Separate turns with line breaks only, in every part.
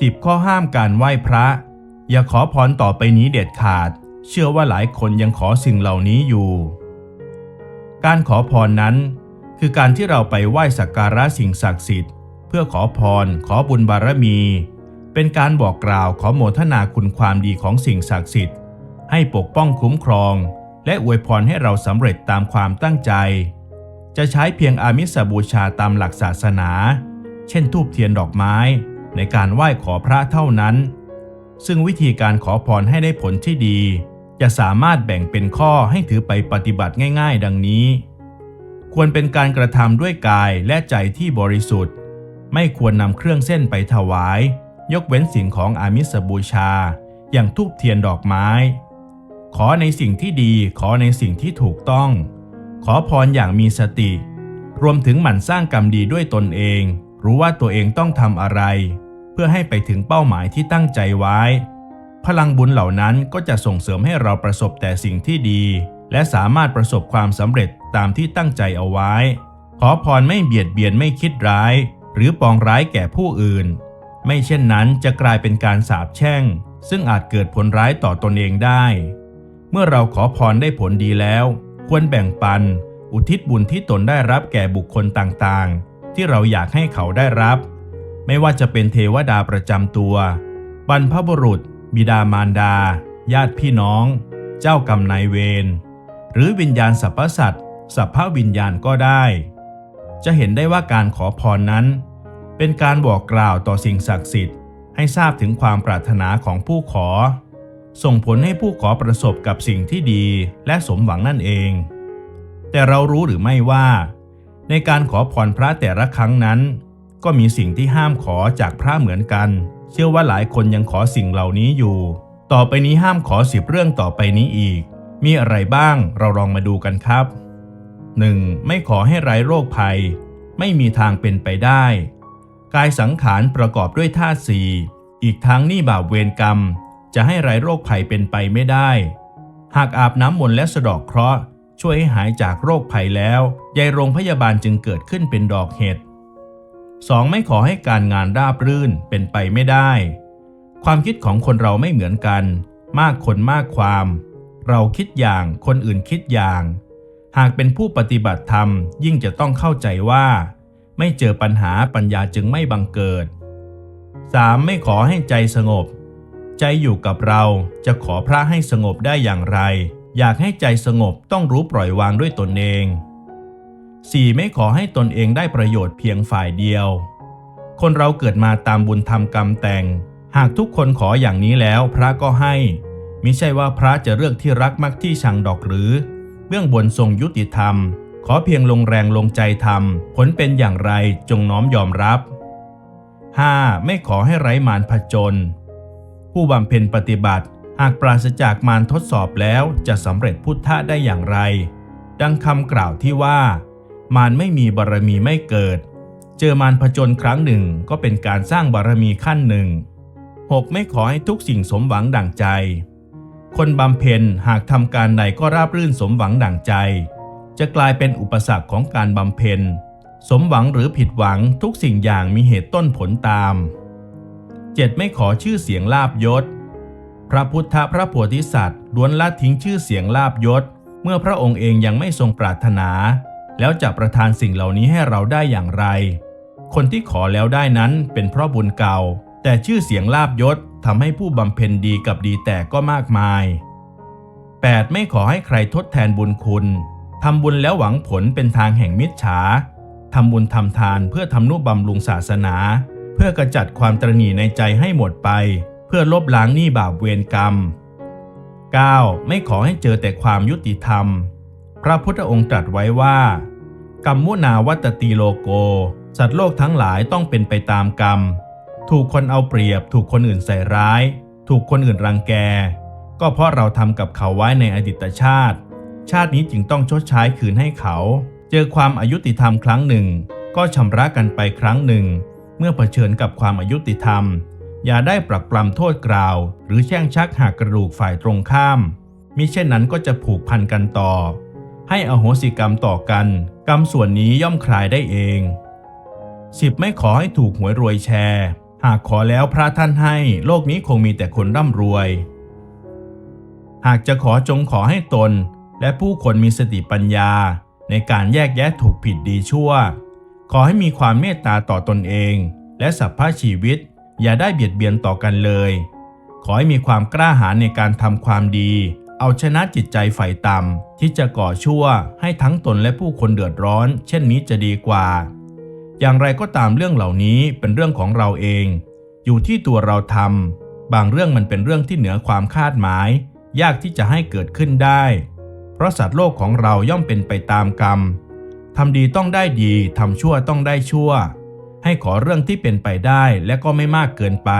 10 ข้อห้ามการไหว้พระ อย่าขอพรต่อไปนี้เด็ดขาด เชื่อว่าหลายคนยังขอสิ่งเหล่านี้อยู่ การขอพรนั้น คือการที่เราไปไหว้สักการะสิ่งศักดิ์สิทธิ์ เพื่อขอพร ขอบุญบารมี เป็นการบอกกล่าวขอโมทนาคุณความดีของสิ่งศักดิ์สิทธิ์ ให้ปกป้องคุ้มครอง และอวยพรให้เราสำเร็จตามความตั้งใจ จะใช้เพียงอามิสบูชาตามหลักศาสนา เช่นทูบเทียนดอกไม้ ในการไหว้ขอพระเท่านั้น ซึ่งวิธีการขอพรให้ได้ผลที่ดี จะสามารถแบ่งเป็นข้อให้ถือไปปฏิบัติง่าย ๆ ดังนี้ ควรเป็นการกระทำด้วยกายและใจที่บริสุทธิ์ ไม่ควรนำเครื่องเส้นไปถวาย ยกเว้นสิ่งของอามิสบูชา อย่างทูบเทียนดอกไม้ ขอในสิ่งที่ดีขอในสิ่งที่ถูกต้อง ขอพรอย่างมีสติรวมถึงหมั่นสร้างกรรมดีด้วยตนเอง รู้ว่าตัวเองต้องทำอะไร พื่อให้ไปถึงเป้าหมายที่ตั้งใจไว้ พลังบุญเหล่านั้นก็จะส่งเสริมให้เราประสบแต่สิ่งที่ดี และสามารถประสบความสำเร็จตามที่ตั้งใจเอาไว้ ขอพรไม่เบียดเบียนไม่คิดร้าย หรือปองร้ายแก่ผู้อื่น ไม่เช่นนั้นจะกลายเป็นการสาปแช่ง ซึ่งอาจเกิดผลร้ายต่อตนเองได้ เมื่อเราขอพรได้ผลดีแล้ว ควรแบ่งปัน อุทิศบุญที่ตนได้รับแก่บุคคลต่างๆ ที่เราอยากให้เขาได้รับ ไม่ว่าจะเป็นเทวดาประจำตัว บรรพบุรุษ บิดามารดา ญาติพี่น้อง เจ้ากรรมนายเวร หรือวิญญาณสรรพสัตว์สัพพวิญญาณก็ได้ จะเห็นได้ว่าการขอพรนั้น เป็นการบอกกล่าวต่อสิ่งศักดิ์สิทธิ์ ให้ทราบถึงความปรารถนาของผู้ขอ ส่งผลให้ผู้ขอประสบกับสิ่งที่ดีและสมหวังนั่นเอง แต่เรารู้หรือไม่ว่า ในการขอพรพระแต่ละครั้งนั้น ก็มีสิ่งที่ห้ามขอจากพระเหมือนกัน เชื่อว่าหลายคนยังขอสิ่งเหล่านี้อยู่ ต่อไปนี้ห้ามขอสิบเรื่องต่อไปนี้อีก มีอะไรบ้างเราลองมาดูกันครับ 1. ไม่ขอให้ไร้โรคภัย ไม่มีทางเป็นไปได้ กายสังขารประกอบด้วยธาตุสี่อีกทั้งนี่บาปเวรกรรม จะให้ไร้โรคภัยเป็นไปไม่ได้ หากอาบน้ำมนต์และสะดอกเคราะห์ช่วยให้หายจากโรคภัยแล้วยายโรงพยาบาลจึงเกิดขึ้นเป็นดอกเห็ด 2. ไม่ขอให้การงานราบรื่นเป็นไปไม่ได้ ความคิดของคนเราไม่เหมือนกัน มากคนมากความ เราคิดอย่างคนอื่นคิดอย่าง หากเป็นผู้ปฏิบัติธรรมยิ่งจะต้องเข้าใจว่า ไม่เจอปัญหาปัญญาจึงไม่บังเกิด 3. ไม่ขอให้ใจสงบ ใจอยู่กับเราจะขอพระให้สงบได้อย่างไร อยากให้ใจสงบต้องรู้ปล่อยวางด้วยตนเอง 4. ไม่ขอให้ตนเองได้ประโยชน์เพียงฝ่ายเดียว คนเราเกิดมาตามบุญธรรมกรรมแต่ง หากทุกคนขออย่างนี้แล้วพระก็ให้มิใช่ว่าพระจะเลือกที่รักมักที่ชังดอกหรือ เบื้องบนทรงยุติธรรม ขอเพียงลงแรงลงใจทำผลเป็นอย่างไรจงน้อมยอมรับ 5. ไม่ขอให้ไร้มารผจญผู้บำเพ็ญปฏิบัติ หากปราศจากมารทดสอบแล้วจะสำเร็จพุทธะได้อย่างไร ดังคำกล่าวที่ว่า มารไม่มีบารมีไม่เกิด เจอมารผจญครั้งหนึ่งก็เป็นการสร้างบารมีขั้นหนึ่ง 6. ไม่ขอให้ทุกสิ่งสมหวังดั่งใจ คนบำเพ็ญหากทำการใดก็ราบรื่นสมหวังดั่งใจ จะกลายเป็นอุปสรรคของการบำเพ็ญ สมหวังหรือผิดหวังทุกสิ่งอย่างมีเหตุต้นผลตาม 7. ไม่ขอชื่อเสียงลาบยศ พระพุทธพระโพธิสัตว์ล้วนละทิ้งชื่อเสียงลาบยศ เมื่อพระองค์เองยังไม่ทรงปรารถนา แล้วจะประทานสิ่งเหล่านี้ให้เราได้อย่างไร คนที่ขอแล้วได้นั้นเป็นเพราะบุญเก่า แต่ชื่อเสียงลาบยศทำให้ผู้บำเพ็ญดีกับดีแต่ก็มากมาย 8. ไม่ขอให้ใครทดแทนบุญคุณทำบุญแล้วหวังผลเป็นทางแห่งมิจฉาทำบุญทำทานเพื่อทำนุบำรุงศาสนา เพื่อกระจัดความตรณีในใจให้หมดไป เพื่อลบล้างหนี้บาปเวรกรรม 9. ไม่ขอให้เจอแต่ความยุติธรรม พระพุทธองค์ตรัสไว้ว่า กรรมมุนาวัตตีโลโก สัตว์โลกทั้งหลายต้องเป็นไปตามกรรม ถูกคนเอาเปรียบ ถูกคนอื่นใส่ร้าย ถูกคนอื่นรังแก ก็เพราะเราทำกับเขาไว้ในอดีตชาติ ชาตินี้จึงต้องชดใช้คืนให้เขา เจอความอายุติธรรมครั้งหนึ่ง ก็ชำระกันไปครั้งหนึ่ง เมื่อเผชิญกับความอายุติธรรม อย่าได้ปรักปรำโทษกล่าว หรือแช่งชักหักกระดูกฝ่ายตรงข้ามมิเช่นนั้นก็จะผูกพันกันต่อ ให้อโหสิกรรมต่อกัน กรรมส่วนนี้ย่อมคลายได้เอง 10. ไม่ขอให้ถูกหวยรวยแชร์ หากขอแล้วพระท่านให้ โลกนี้คงมีแต่คนร่ำรวย หากจะขอจงขอให้ตน และผู้คนมีสติปัญญา ในการแยกแยะถูกผิดดีชั่ว ขอให้มีความเมตตาต่อตนเอง และสัพพะชีวิต อย่าได้เบียดเบียนต่อกันเลย ขอให้มีความกล้าหาญในการทำความดี เอาชนะจิตใจฝ่ายต่ำที่จะก่อชั่วให้ทั้งตนและผู้คนเดือดร้อน เช่นนี้จะดีกว่า อย่างไรก็ตามเรื่องเหล่านี้เป็นเรื่องของเราเอง อยู่ที่ตัวเราทำบางเรื่องมันเป็นเรื่องที่เหนือความคาดหมาย ยากที่จะให้เกิดขึ้นได้ เพราะสัตว์โลกของเราย่อมเป็นไปตามกรรมทำดีต้องได้ดีทำชั่วต้องได้ชั่ว ให้ขอเรื่องที่เป็นไปได้และก็ไม่มากเกินไป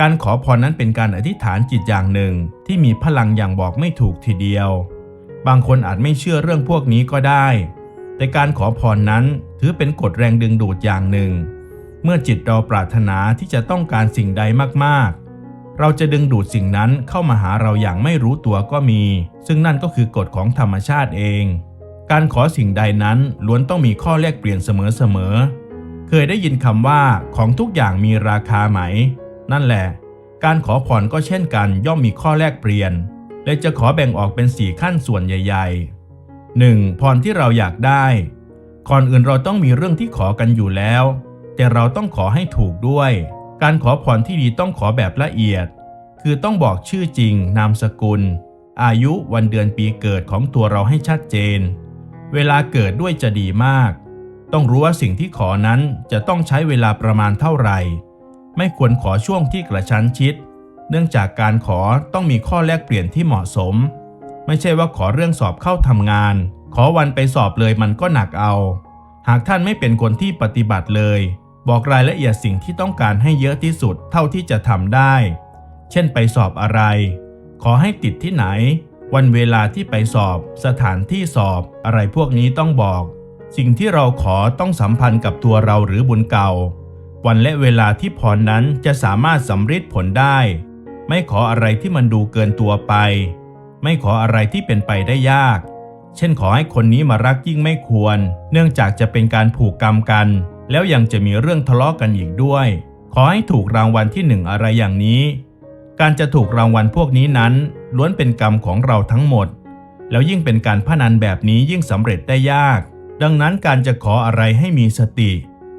การขอพรนั้นเป็นการอธิษฐานจิตอย่างหนึ่ง ที่มีพลังอย่างบอกไม่ถูกทีเดียว บางคนอาจไม่เชื่อเรื่องพวกนี้ก็ได้ แต่การขอพรนั้นถือเป็นกฎแรงดึงดูดอย่างหนึ่ง เมื่อจิตเราปรารถนาที่จะต้องการสิ่งใดมากๆ เราจะดึงดูดสิ่งนั้นเข้ามาหาเราอย่างไม่รู้ตัวก็มี ซึ่งนั่นก็คือกฎของธรรมชาติเอง การขอสิ่งใดนั้นล้วนต้องมีข้อแลกเปลี่ยนเสมอๆ เคยได้ยินคำว่าของทุกอย่างมีราคาไหม นั่นแหละ การขอพรก็เช่นกันย่อมมีข้อแลกเปลี่ยนและจะขอแบ่งออกเป็นสี่ขั้นส่วนใหญ่ ๆ 1. พรที่เราอยากได้ ก่อนอื่นเราต้องมีเรื่องที่ขอกันอยู่แล้ว แต่เราต้องขอให้ถูกด้วย การขอพรที่ดีต้องขอแบบละเอียด คือต้องบอกชื่อจริง นามสกุล อายุวันเดือนปีเกิดของตัวเราให้ชัดเจน เวลาเกิดด้วยจะดีมาก ต้องรู้ว่าสิ่งที่ขอนั้นจะต้องใช้เวลาประมาณเท่าไหร่ ไม่ควรขอช่วงที่กระชั้นชิด เนื่องจากการขอต้องมีข้อแลกเปลี่ยนที่เหมาะสม ไม่ใช่ว่าขอเรื่องสอบเข้าทำงาน ขอวันไปสอบเลยมันก็หนักเอา หากท่านไม่เป็นคนที่ปฏิบัติเลย บอกรายละเอียดสิ่งที่ต้องการให้เยอะที่สุดเท่าที่จะทำได้ เช่นไปสอบอะไร ขอให้ติดที่ไหน วันเวลาที่ไปสอบ สถานที่สอบอะไรพวกนี้ต้องบอก สิ่งที่เราขอต้องสัมพันธ์กับตัวเราหรือบุญเก่า วันและเวลาที่พรนั้นจะสามารถสำฤทธิ์ผลได้ ไม่ขออะไรที่มันดูเกินตัวไป ไม่ขออะไรที่เป็นไปได้ยาก เช่นขอให้คนนี้มารักยิ่งไม่ควร เนื่องจากจะเป็นการผูกกรรมกัน แล้วยังจะมีเรื่องทะเลาะกันอีกด้วย ขอให้ถูกรางวัลที่หนึ่งอะไรอย่างนี้ การจะถูกรางวัลพวกนี้นั้น ล้วนเป็นกรรมของเราทั้งหมด แล้วยิ่งเป็นการพนันแบบนี้ยิ่งสำเร็จได้ยาก ดังนั้นการจะขออะไรให้มีสติ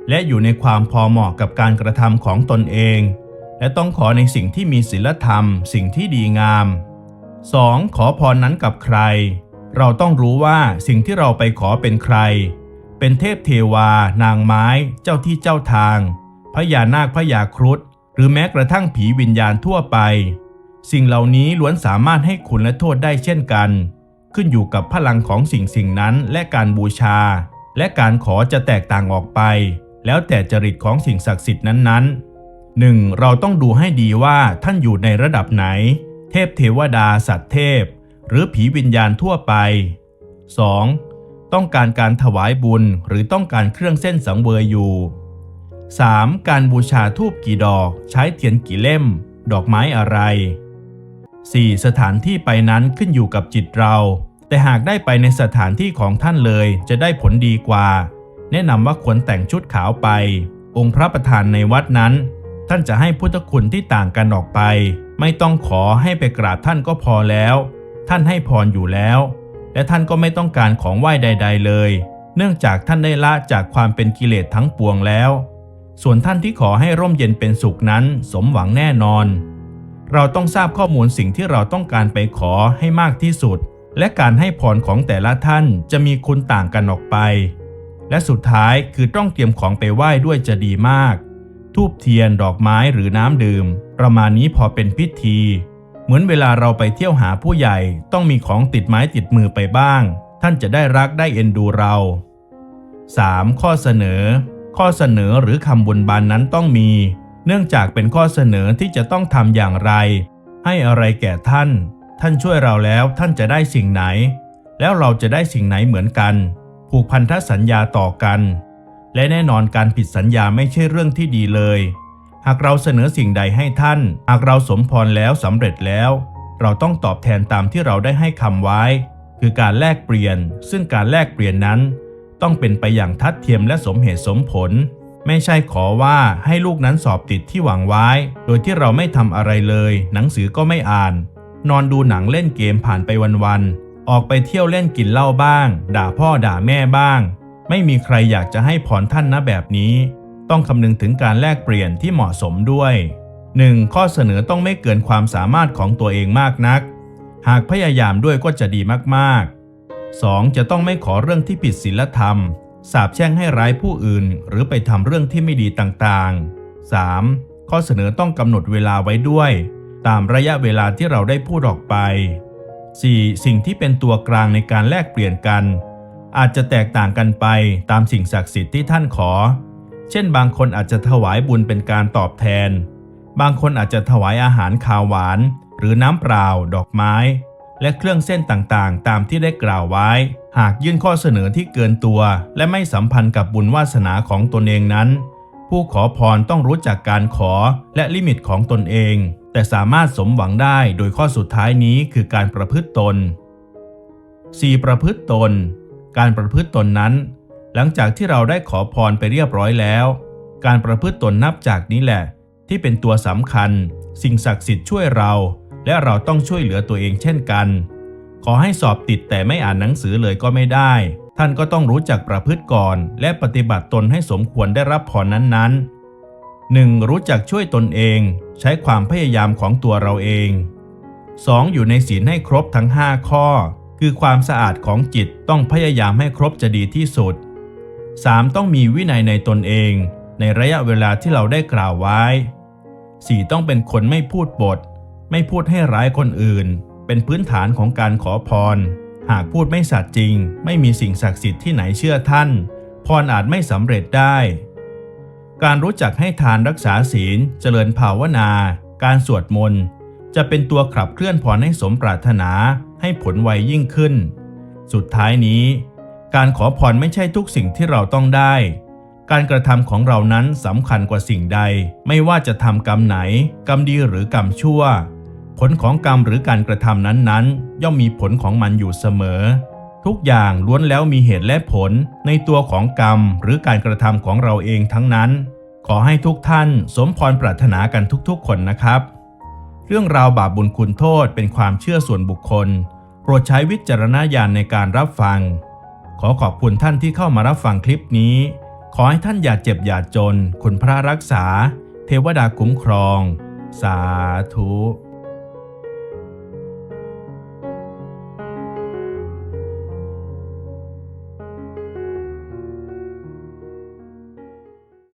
และอยู่ในความพอเหมาะกับการกระทำของตนเอง และต้องขอในสิ่งที่มีศีลธรรม สิ่งที่ดีงาม 2. ขอพรนั้นกับใคร เราต้องรู้ว่าสิ่งที่เราไปขอเป็นใคร เป็นเทพเทวา นางไม้ เจ้าที่เจ้าทางพญานาคพญาครุฑหรือแม้กระทั่งผีวิญญาณทั่วไป สิ่งเหล่านี้ล้วนสามารถให้คุณและโทษได้เช่นกัน ขึ้นอยู่กับพลังของสิ่งสิ่งนั้นและการบูชา และการขอจะแตกต่างออกไป แล้วแต่จริตของสิ่งศักดิ์สิทธิ์นั้นๆ 1. เราต้องดูให้ดีว่าท่านอยู่ในระดับไหน เทพเทวดาสัตว์เทพ หรือผีวิญญาณทั่วไป 2. ต้องการการถวายบุญหรือต้องการเครื่องเส้นสังเวยอยู่ 3. การบูชาทูบกี่ดอกใช้เทียนกี่เล่ม ดอกไม้อะไร 4. สถานที่ไปนั้นขึ้นอยู่กับจิตเรา แต่หากได้ไปในสถานที่ของท่านเลยจะได้ผลดีกว่า แนะนำว่าควรแต่งชุดขาวไป องค์พระประธานในวัดนั้น ท่านจะให้พุทธคุณที่ต่างกันออกไป ไม่ต้องขอให้ไปกราบท่านก็พอแล้ว ท่านให้พรอยู่แล้ว และท่านก็ไม่ต้องการของไหว้ใด ๆ เลย เนื่องจากท่านได้ละจากความเป็นกิเลสทั้งปวงแล้ว ส่วนท่านที่ขอให้ร่มเย็นเป็นสุขนั้นสมหวังแน่นอน เราต้องทราบข้อมูลสิ่งที่เราต้องการไปขอให้มากที่สุด และการให้พรของแต่ละท่านจะมีคุณต่างกันออกไป และสุดท้ายคือต้องเตรียมของไปไหว้ด้วยจะดีมาก ทูบเทียนดอกไม้หรือน้ำดื่ม ประมาณนี้พอเป็นพิธี เหมือนเวลาเราไปเที่ยวหาผู้ใหญ่ต้องมีของติดไม้ติดมือไปบ้าง ท่านจะได้รักได้เอ็นดูเรา 3. ข้อเสนอ ข้อเสนอหรือคำบนบานนั้นต้องมี เนื่องจากเป็นข้อเสนอที่จะต้องทำอย่างไร ให้อะไรแก่ท่าน ท่านช่วยเราแล้วท่านจะได้สิ่งไหน แล้วเราจะได้สิ่งไหนเหมือนกัน ผูกพันธสัญญาต่อกัน และแน่นอนการผิดสัญญาไม่ใช่เรื่องที่ดีเลย หากเราเสนอสิ่งใดให้ท่าน หากเราสมพรแล้วสำเร็จแล้ว เราต้องตอบแทนตามที่เราได้ให้คำไว้ คือการแลกเปลี่ยน ซึ่งการแลกเปลี่ยนนั้น ต้องเป็นไปอย่างทัดเทียมและสมเหตุสมผล ไม่ใช่ขอว่าให้ลูกนั้นสอบติดที่หวังไว้ โดยที่เราไม่ทำอะไรเลย หนังสือก็ไม่อ่าน นอนดูหนังเล่นเกมผ่านไปวันๆ ออกไปเที่ยวเล่นกินเหล้าบ้าง ด่าพ่อด่าแม่บ้าง ไม่มีใครอยากจะให้พรท่านนะแบบนี้ ต้องคำนึงถึงการแลกเปลี่ยนที่เหมาะสมด้วย 1. ข้อเสนอต้องไม่เกินความสามารถของตัวเองมากนัก หากพยายามด้วยก็จะดีมากๆ 2. จะต้องไม่ขอเรื่องที่ผิดศีลธรรม สาบแช่งให้ร้ายผู้อื่น หรือไปทำเรื่องที่ไม่ดีต่างๆ 3. ข้อเสนอต้องกำหนดเวลาไว้ด้วย ตามระยะเวลาที่เราได้พูดออกไป 4. สิ่งที่เป็นตัวกลางในการแลกเปลี่ยนกัน อาจจะแตกต่างกันไปตามสิ่งศักดิ์สิทธิ์ที่ท่านขอ เช่น บางคนอาจจะถวายบุญเป็นการตอบแทน บางคนอาจจะถวายอาหารคาวหวาน หรือน้ำเปล่า ดอกไม้ และเครื่องเส้นต่างๆ ตามที่ได้กล่าวไว้ หากยื่นข้อเสนอที่เกินตัว และไม่สัมพันธ์กับบุญวาสนาของตนเองนั้น ผู้ขอพรต้องรู้จักการขอและลิมิตของตนเอง แต่สามารถสมหวังได้โดยข้อสุดท้ายนี้คือการประพฤติตน 4. ประพฤติตน การประพฤติตนนั้น หลังจากที่เราได้ขอพรไปเรียบร้อยแล้ว การประพฤติตนนับจากนี้แหละ ที่เป็นตัวสำคัญ สิ่งศักดิ์สิทธิ์ช่วยเรา และเราต้องช่วยเหลือตัวเองเช่นกัน ขอให้สอบติดแต่ไม่อ่านหนังสือเลยก็ไม่ได้ ท่านก็ต้องรู้จักประพฤติก่อน และปฏิบัติตนให้สมควรได้รับพรนั้นๆ 1. รู้จักช่วยตนเอง ใช้ความพยายามของตัวเราเอง 2. อยู่ในศีลให้ครบทั้ง 5 ข้อ คือความสะอาดของจิตต้องพยายามให้ครบจะดีที่สุด 3. ต้องมีวินัยในตนเอง ในระยะเวลาที่เราได้กล่าวไว้ 4. ต้องเป็นคนไม่พูดบท ไม่พูดให้ร้ายคนอื่น เป็นพื้นฐานของการขอพร หากพูดไม่สัตย์จริง ไม่มีสิ่งศักดิ์สิทธิ์ที่ไหนเชื่อท่าน พรอาจไม่สำเร็จได้ การรู้จักให้ทานรักษาศีล เจริญภาวนา การสวดมนต์ จะเป็นตัวขับเคลื่อนพรให้สมปรารถนาให้ผลไวยิ่งขึ้น สุดท้ายนี้ การขอพรไม่ใช่ทุกสิ่งที่เราต้องได้ การกระทำของเรานั้นสำคัญกว่าสิ่งใด ไม่ว่าจะทำกรรมไหน กรรมดีหรือกรรมชั่ว ผลของกรรมหรือการกระทำนั้นๆ ย่อมมีผลของมันอยู่เสมอ ทุกอย่างล้วนแล้วมีเหตุและผลในตัวของกรรมหรือการกระทำของเราเองทั้งนั้น ขอให้ทุกท่านสมพรปรารถนากันทุกๆ คนนะครับ เรื่องราวบาปบุญคุณโทษเป็นความเชื่อส่วนบุคคล โปรดใช้วิจารณญาณในการรับฟัง ขอขอบคุณท่านที่เข้ามารับฟังคลิปนี้ ขอให้ท่านอย่าเจ็บอย่าจนคุณพระรักษา เทวดาคุ้มครอง สาธุ